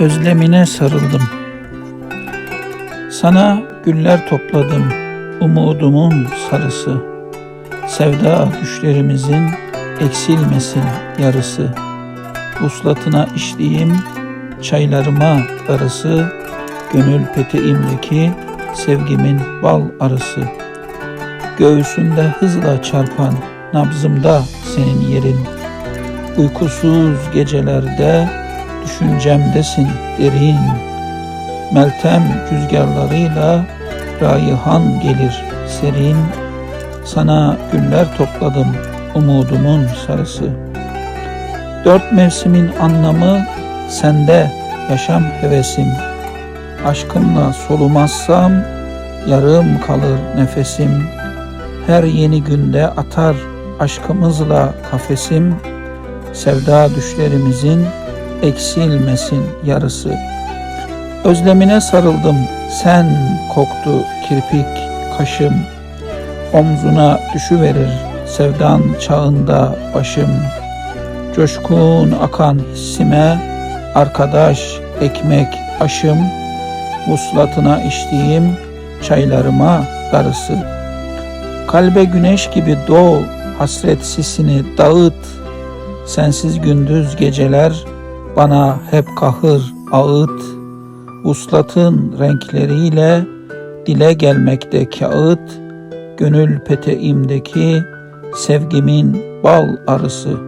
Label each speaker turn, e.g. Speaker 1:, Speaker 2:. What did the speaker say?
Speaker 1: Özlemine sarıldım. Sana güller topladım, umudumun sarısı. Sevda düşlerimizin eksilmesin yarısı. Vuslatına içtiğim çaylarıma darısı. Gönül peteğimdeki sevgimin bal arısı. Göğsümde hızla çarpan nabzımda senin yerin. Uykusuz gecelerde düşüncemdesin derin. Meltem rüzgarlarıyla rayhan gelir serin. Sana güller topladım umudumun sarısı. Dört mevsimin anlamı sende yaşam hevesim. Aşkınla solumazsam yarım kalır nefesim. Her yeni günde atar aşkımızla kafesim. Sevda düşlerimizin eksilmesin yarısı. Özlemine sarıldım, sen koktu kirpik kaşım. Omzuna düşüverir sevdan çağında başım. Coşkun akan hissime arkadaş ekmek aşım. Vuslatına içtiğim çaylarıma darısı. Kalbe güneş gibi doğ, hasret sisini dağıt. Sensiz gündüz geceler bana hep kahır ağıt. Vuslatın renkleriyle dile gelmekte kağıt. Gönül peteğimdeki sevgimin bal arısı.